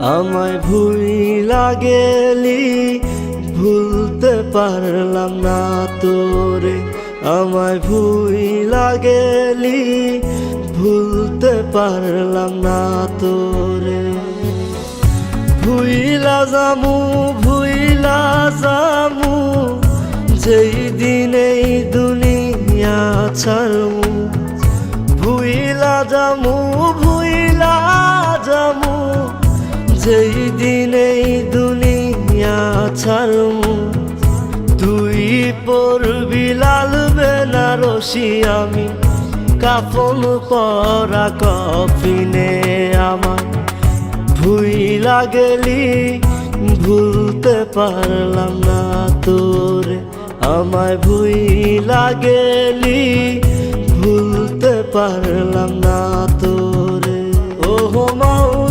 আমায় ভুল লাগেলি, ভুলতে পারলাম না তোরে। আমায় ভুল লাগেলি, ভুলতে পারলাম না তোরে। ভুইলা জামু ভুইলা জামু, যেই দিনেই দুনিয়া ছাড়মু ভুইলা জামু যেই দিনেই দুনিয়া ছাড়মু তুই পড়বি লাল বেনারসি, আমি কাফন পরা কফিনে আমার ভুই লাগলি, ভুলতে পারলাম না তোরে। আমায় ভুই লাগলি, ভুলতে পারলাম না তোরে। ওহো মাওলা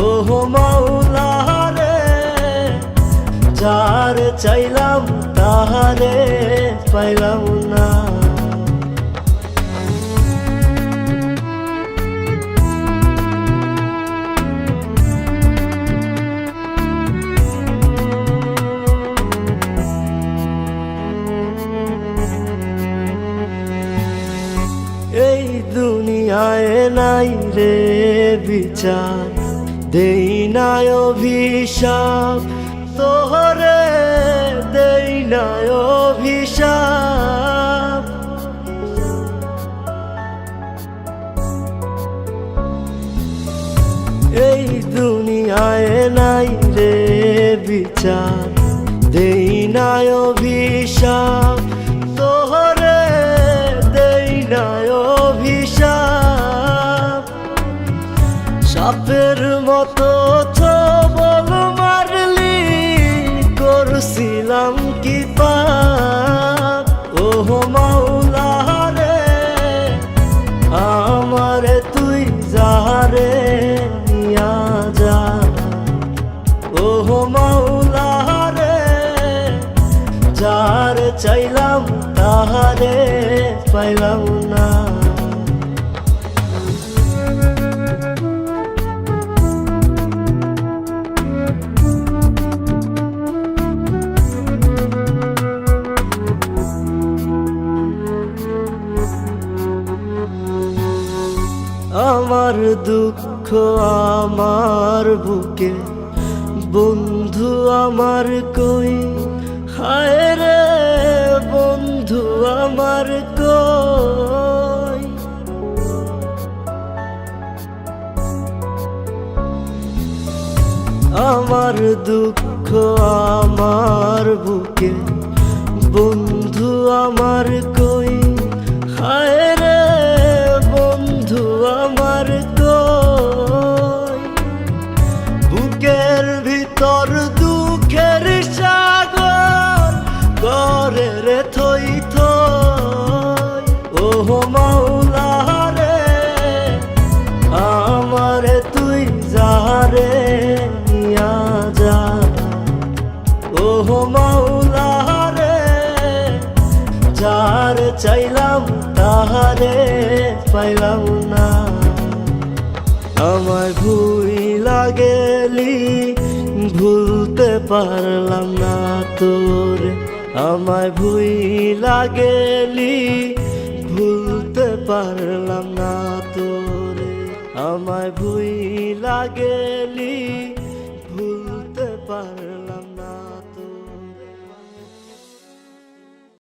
ওহো মাওলা রে যার চাইলাম তাহারে পাইলাম না। এই দুনিয়ায় নাই রে বিচার। দেই নাই অভিশাপ, তোহরে দেই নাই অভিশাপ। এই দুনিয়ায় নাই রে বিচার, দেই নাই অভিশাপ সাপের মতো ছবল মারলি, করছিলাম কি পাপ ওহ মাওলা রে, আমারে তুই যারে নিয়া যা। ওহ মাওলা রে, যার চাইলাম তাহারে পাইলাম না। আমার দুঃখ আমার বুকে, বন্ধু আমার কই? হায় রে, বন্ধু আমার কই? আমার দুঃখ আমার বুকে, বন্ধু আমার কই? ভিতর দুঃখের সাগর করে রে থই থই। ওহ মাওলা রে, আমারে তুই যারে নিয়া যা। ওহ মাওলা রে, যার চাইলাম তাহারে পাইলাম না। আমার ভুই লাগেলি ভুলতে পারলাম না তোর। আমায় ভুই লাগেলি ভুলতে পারলাম না তোর। আমায় ভুই লাগেলি ভুলতে পারলাম